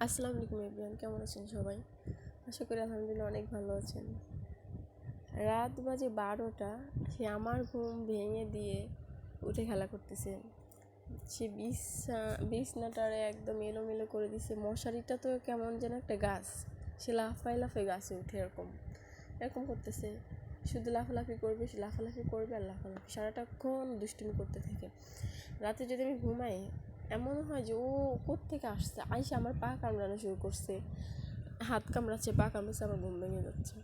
আসসালামু আলাইকুম এভরিওয়ান কেমন আছেন সবাই? আশা করি আলহামদুলিল্লাহ অনেক ভালো আছেন। রাত বাজে বারোটা, সে আমার ঘুম ভেঙে দিয়ে উঠে খেলা করতেছে। সে বিছনা, বিছনাটারে একদম এলোমেলো করে দিছে। মশারিটা তো কেমন যেন একটা গাছ। সে লাফাই লাফাই গাছে উঠে এরকম। এরকম করতেছে। শুধু লাফালাফি করবে, সে লাফালাফি করবে আর লাফালাফি। সারাটাক্ষণ দুষ্টুমি করতে থাকে। রাতে যদি আমি ঘুমাই এমন হয় যে ও কোত্থেকে আসছে? আইসে আমার পা কামড়ানো শুরু করছে। হাত কামড়াচ্ছে, পা কামড়াচ্ছে, আমার ঘুম ভেঙে যাচ্ছে।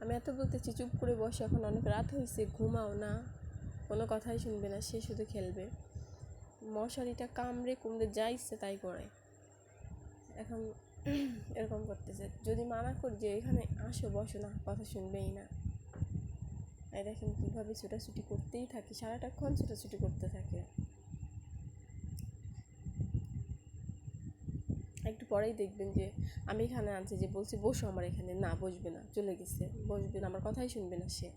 আমি এত বলতেছি, চুপ করে বসে, এখন অনেক রাত হয়েছে ঘুমাও না। কোনো কথাই শুনবে না, সে শুধু খেলবে। মশারিটা কামড়ে কুমড়ে যা ইচ্ছে তাই করে। এখন এরকম করতেছে। যদি মানা করি যে এখানে আসো, বসো না, কথা শুনবেই না। এই দেখেন কীভাবে ছুটাছুটি করতেই থাকে, সারাটাক্ষণ ছুটাছুটি করতে থাকে। একটু পরেই দেখবেন যে আমি এখানে আনছি যে বলছি, বসো আমার এখানে। না, বসবে না, চলে গেছে। বসবে না, আমার কথাই শুনবে না সে।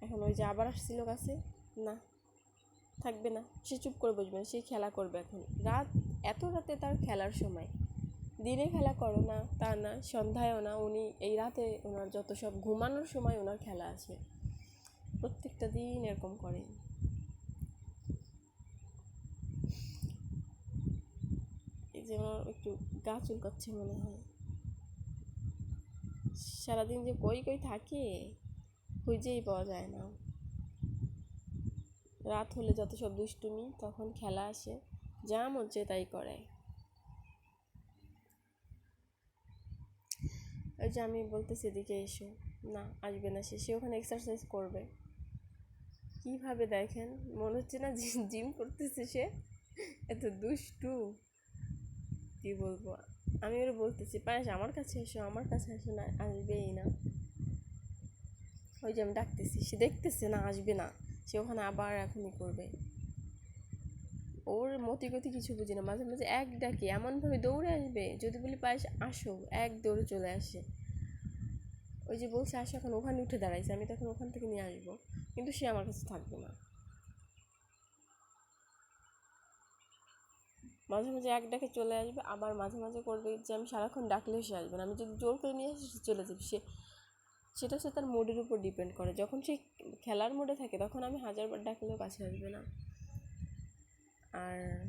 এখন ওই যে আবার আসছিল কাছে, না, থাকবে না। সে চুপ করে বসবে না, সে খেলা করবে এখন। রাত, এত রাতে তার খেলার সময়। দিনে খেলা করো না, তা না, সন্ধ্যায়ও না, উনি এই রাতে ওনার যত সব ঘুমানোর সময় ওনার খেলা আছে। প্রত্যেকটা দিন এরকম করেন এই যে আমার একটু গা চুলকাচ্ছে মনে হয়। সারাদিন যে কই কই থাকে, খুঁজেই পাওয়া যায় না। রাত হলে যত সব দুষ্টুমি, তখন খেলা আসে, যা মন চায় তাই করে। ওই যে আমি বলতেছি এদিকে এসো। না, আসবে না সে সে ওখানে এক্সারসাইজ করবে। কীভাবে দেখেন? মনে হচ্ছে না জিম করতেছে সে। এত দুষ্টু। কী বলব। আমি ওরা বলতেছি, পায়েস আমার কাছে এসো, আমার কাছে এসো না, আসবেই না। ওই যে আমি ডাকতেছি, সে দেখতেছে না, আসবে না। সে ওখানে আবার এখনই করবে। ওর মতি গতি কিছু বুঝি না, মাঝে মাঝে এক ডাকে, এমনভাবে দৌড়ে আসবে, যদি বলি, পায়েস, আসো। এক দৌড়ে চলে আসে। ওই যে বলছে, আসো, এখন ওখানে উঠে দাঁড়াইছে। আমি তখন ওখান থেকে নিয়ে আসব, কিন্তু সে আমার কাছে থাকবে না। মাঝে মাঝে এক ডাকে চলে আসবে, আবার মাঝে মাঝে করবে যে আমি সারাক্ষণ ডাকলেও সে আসবে না। আমি যদি জোর করে নিয়ে আসি, সে চলে যাবে। সে, সেটা সে তার মুডের উপর ডিপেন্ড করে। যখন সে খেলার মুডে থাকে, তখন আমি হাজারবার ডাকলেও কাছে আসবে না। আর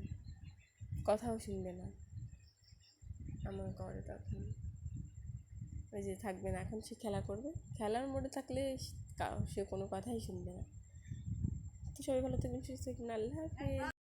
কথাও শুনবে না। এমন করে তখন। ওই যে থাকবে না, এখন সে খেলা করবে। খেলার মোডে থাকলে সে কোনো কথাই শুনবে না। তো সবাই ভালো থাকবেন, সুস্থ থাকবেন। আল্লাহ হাফিজ।